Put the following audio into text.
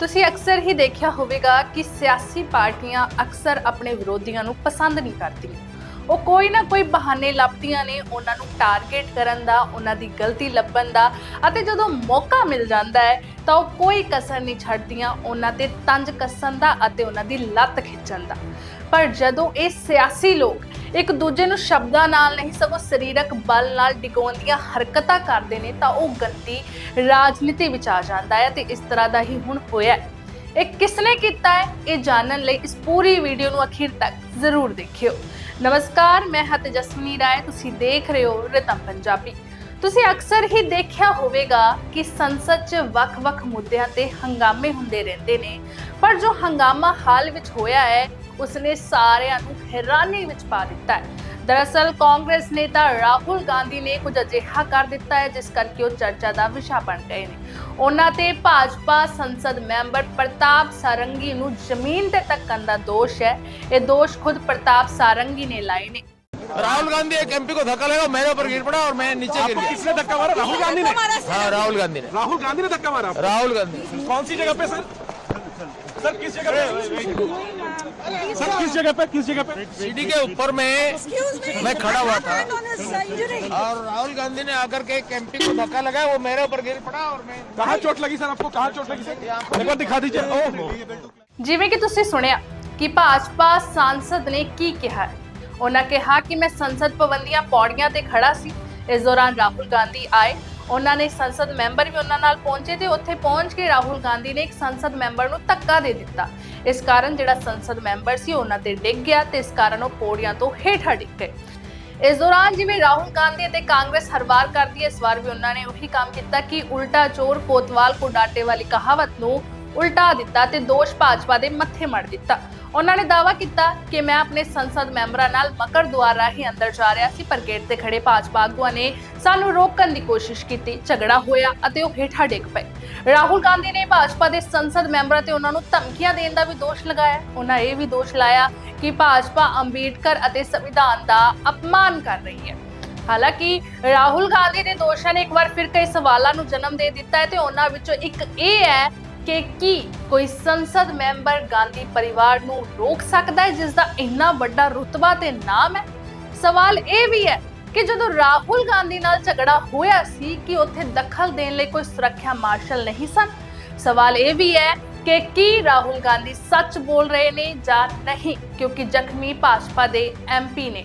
ਤੁਸੀਂ ਅਕਸਰ ਹੀ ਦੇਖਿਆ ਹੋਵੇਗਾ ਕਿ ਸਿਆਸੀ ਪਾਰਟੀਆਂ ਅਕਸਰ ਆਪਣੇ ਵਿਰੋਧੀਆਂ ਨੂੰ ਪਸੰਦ ਨਹੀਂ ਕਰਦੀਆਂ। ਉਹ ਕੋਈ ਨਾ ਕੋਈ ਬਹਾਨੇ ਲੱਭਦੀਆਂ ਨੇ ਉਹਨਾਂ ਨੂੰ ਟਾਰਗੇਟ ਕਰਨ ਦਾ, ਉਹਨਾਂ ਦੀ ਗਲਤੀ ਲੱਭਣ ਦਾ ਅਤੇ ਜਦੋਂ ਮੌਕਾ ਮਿਲ ਜਾਂਦਾ ਹੈ, ਤਾਂ ਉਹ ਕੋਈ ਕਸਰ ਨਹੀਂ ਛੱਡਦੀਆਂ, ਉਹਨਾਂ ਤੇ ਤੰਜ ਕੱਸਣ ਦਾ ਅਤੇ ਉਹਨਾਂ ਦੀ ਲੱਤ ਖਿੱਚਣ ਦਾ। ਪਰ ਜਦੋਂ ਇਹ ਸਿਆਸੀ ਲੋਕ ਇੱਕ ਦੂਜੇ ਨੂੰ ਸ਼ਬਦਾਂ ਨਾਲ ਨਹੀਂ, ਸਗੋਂ ਸਰੀਰਕ ਬਲ ਨਾਲ ਡਿਗਾਉਣ ਦੀਆਂ ਹਰਕਤਾਂ ਕਰਦੇ ਨੇ, ਤਾਂ ਉਹ ਗੰਦੀ ਰਾਜਨੀਤੀ ਵਿੱਚ ਆ ਜਾਂਦਾ ਹੈ ਤੇ ਇਸ ਤਰ੍ਹਾਂ ਦਾ ਹੀ ਹੁਣ ਹੋਇਆ ਹੈ। ਇਹ ਕਿਸਨੇ ਕੀਤਾ ਹੈ, ਇਹ ਜਾਣਨ ਲਈ ਇਸ ਪੂਰੀ ਵੀਡੀਓ ਨੂੰ ਅਖੀਰ ਤੱਕ ਜ਼ਰੂਰ ਦੇਖਿਓ। ਨਮਸਕਾਰ, ਮੈਂ ਹਾਂ ਤੇਜਸਵਨੀ ਰਾਏ, ਤੁਸੀਂ ਦੇਖ ਰਹੇ ਹੋ ਰਿਤਮ ਪੰਜਾਬੀ। ਤੁਸੀਂ ਅਕਸਰ ਹੀ ਦੇਖਿਆ ਹੋਵੇਗਾ ਕਿ ਸੰਸਦ 'ਚ ਵੱਖ-ਵੱਖ ਮੁੱਦਿਆਂ ਤੇ ਹੰਗਾਮੇ ਹੁੰਦੇ ਰਹਿੰਦੇ ਨੇ। ਪਰ ਜੋ ਹੰਗਾਮਾ ਹਾਲ ਵਿੱਚ ਹੋਇਆ ਹੈ, ਉਸਨੇ ਸਾਰਿਆਂ ਨੂੰ ਹੈਰਾਨੀ ਵਿੱਚ ਪਾ ਦਿੱਤਾ ਹੈ। ਦਰਅਸਲ ਕਾਂਗਰਸ ਨੇਤਾ ਰਾਹੁਲ ਗਾਂਧੀ ਨੇ ਕੁਝ ਅਜਿਹਾ ਕਰ ਦਿੱਤਾ ਹੈ ਜਿਸ ਕਰਕੇ ਉਹ ਚਰਚਾ ਦਾ ਵਿਸ਼ਾ ਬਣ ਗਏ ਨੇ ਉਹਨਾਂ ਤੇ ਭਾਜਪਾ ਸੰਸਦ ਮੈਂਬਰ ਪ੍ਰਤਾਪ ਸਾਰੰਗੀ ਨੂੰ ਜ਼ਮੀਨ ਤੇ ਧੱਕਣ ਦਾ ਦੋਸ਼ ਹੈ ਇਹ ਦੋਸ਼ ਖੁਦ ਪ੍ਰਤਾਪ ਸਾਰੰਗੀ ਨੇ ਲਾਏ ਨੇ राहुल गांधी एक एमपी को धक्का लगा मेरे ऊपर गिर पड़ा और मैं नीचे गिर आपको गया किसने धक्का मारा राहुल गांधी ने हाँ राहुल गांधी ने राहुल गांधी ने धक्का मारा आपको? राहुल गांधी कौन सी जगह पे सर सर किस जगह पे सर किस जगह पे किस जगह पे सीढ़ी के ऊपर में Excuse me. मैं खड़ा हुआ था On his injury. और राहुल गांधी ने आकर के एक एमपी को धक्का लगाया वो मेरे ऊपर गिर पड़ा और मैं कहाँ चोट लगी सर आपको कहाँ चोट लगी सर एक बार दिखा दीजिए ओहो ਜਿਵੇਂ ਕਿ ਤੁਸੀਂ ਸੁਣਿਆ ਕਿ ਭਾਜਪਾ ਸਾਂਸਦ ਨੇ ਕੀ ਕਿਹਾ ਹੈ। ਉਹਨਾਂ ਕਿਹਾ ਕਿ ਮੈਂ ਸੰਸਦ ਭਵਨ ਦੀਆਂ ਪੌੜੀਆਂ ਤੇ ਖੜਾ ਸੀ ਇਸ ਦੌਰਾਨ ਰਾਹੁਲ ਗਾਂਧੀ ਆਏ ਉਹਨਾਂ ਨੇ ਸੰਸਦ ਮੈਂਬਰ ਵੀ ਉਹਨਾਂ ਨਾਲ ਪਹੁੰਚੇ ਤੇ ਉੱਥੇ ਪਹੁੰਚ ਕੇ ਰਾਹੁਲ ਗਾਂਧੀ ਨੇ ਇੱਕ ਸੰਸਦ ਮੈਂਬਰ ਨੂੰ ਧੱਕਾ ਦੇ ਦਿੱਤਾ। ਇਸ ਕਾਰਨ ਜਿਹੜਾ ਸੰਸਦ ਮੈਂਬਰ ਸੀ, ਉਹਨਾਂ ਤੇ ਡਿੱਗ ਗਿਆ ਤੇ ਇਸ ਕਾਰਨ ਉਹ ਪੌੜੀਆਂ ਤੋਂ ਹੇਠਾਂ ਡਿੱਗ ਗਏ। ਇਸ ਦੌਰਾਨ ਜਿਵੇਂ ਰਾਹੁਲ ਗਾਂਧੀ ਅਤੇ ਕਾਂਗਰਸ ਹਰ ਵਾਰ ਕਰਦੀ ਹੈ ਇਸ ਵਾਰ ਵੀ ਉਹਨਾਂ ਨੇ ਉਹੀ ਕੰਮ ਕੀਤਾ ਕਿ ਉਲਟਾ ਚੋਰ ਕੋਤਵਾਲ ਕੋ ਡਾਟੇ ਵਾਲੀ ਕਹਾਵਤ ਨੂੰ ਉਲਟਾ ਦਿੱਤਾ ਤੇ ਦੋਸ਼ ਭਾਜਪਾ ਦੇ ਮੱਥੇ ਮੜ ਦਿੱਤਾ। ਉਹਨਾਂ ਨੇ ਦਾਅਵਾ ਕੀਤਾ ਕਿ ਮੈਂ ਆਪਣੇ ਸੰਸਦ ਮੈਂਬਰਾਂ ਨਾਲ ਮਕਰ ਦੁਆਰ ਰਾਹੀਂ ਅੰਦਰ ਜਾ ਰਿਹਾ ਸੀ, ਪਰ ਗੇਟ ਤੇ ਖੜੇ ਭਾਜਪਾ ਆਗੂਆਂ ਨੇ ਸਾਨੂੰ ਰੋਕਣ ਦੀ ਕੋਸ਼ਿਸ਼ ਕੀਤੀ। ਝਗੜਾ ਹੋਇਆ ਅਤੇ ਉਹ ਹੇਠਾਂ ਡਿੱਗ ਪਏ। ਰਾਹੁਲ ਗਾਂਧੀ ਨੇ ਭਾਜਪਾ ਦੇ ਸੰਸਦ ਮੈਂਬਰਾਂ ਤੇ ਉਹਨਾਂ ਨੂੰ ਧਮਕੀਆਂ ਦੇਣ ਦਾ ਵੀ ਦੋਸ਼ ਲਗਾਇਆ। ਉਹਨਾਂ ਇਹ ਵੀ ਦੋਸ਼ ਲਾਇਆ ਕਿ ਭਾਜਪਾ ਅੰਬੇਡਕਰ ਅਤੇ ਸੰਵਿਧਾਨ ਦਾ ਅਪਮਾਨ ਕਰ ਰਹੀ ਹੈ। ਹਾਲਾਂਕਿ ਰਾਹੁਲ ਗਾਂਧੀ ਦੇ ਦੋਸ਼ਾਂ ਨੇ ਇੱਕ ਵਾਰ ਫਿਰ ਕਈ ਸਵਾਲਾਂ ਨੂੰ ਜਨਮ ਦੇ ਦਿੱਤਾ ਹੈ ਤੇ ਉਹਨਾਂ ਵਿੱਚੋਂ ਇੱਕ ਇਹ ਹੈ ਕਿ ਕੀ ਕੋਈ ਸੰਸਦ ਮੈਂਬਰ ਗਾਂਧੀ ਪਰਿਵਾਰ ਨੂੰ ਰੋਕ ਸਕਦਾ ਹੈ ਜਿਸ ਦਾ ਇੰਨਾ ਵੱਡਾ ਰੁਤਬਾ ਤੇ ਨਾਮ ਹੈ? ਸਵਾਲ ਇਹ ਵੀ ਹੈ ਕਿ ਜਦੋਂ ਰਾਹੁਲ ਗਾਂਧੀ ਨਾਲ ਝਗੜਾ ਹੋਇਆ ਸੀ ਕਿ ਉੱਥੇ ਦਖਲ ਦੇਣ ਲਈ ਕੋਈ ਸੁਰੱਖਿਆ ਮਾਰਸ਼ਲ ਨਹੀਂ ਸਨ? ਸਵਾਲ ਇਹ ਵੀ ਹੈ ਕਿ ਕੀ ਰਾਹੁਲ ਗਾਂਧੀ ਸੱਚ ਬੋਲ ਰਹੇ ਨੇ ਜਾਂ ਨਹੀਂ? ਕਿਉਂਕਿ ਜ਼ਖਮੀ ਭਾਜਪਾ ਦੇ ਐਮਪੀ ਨੇ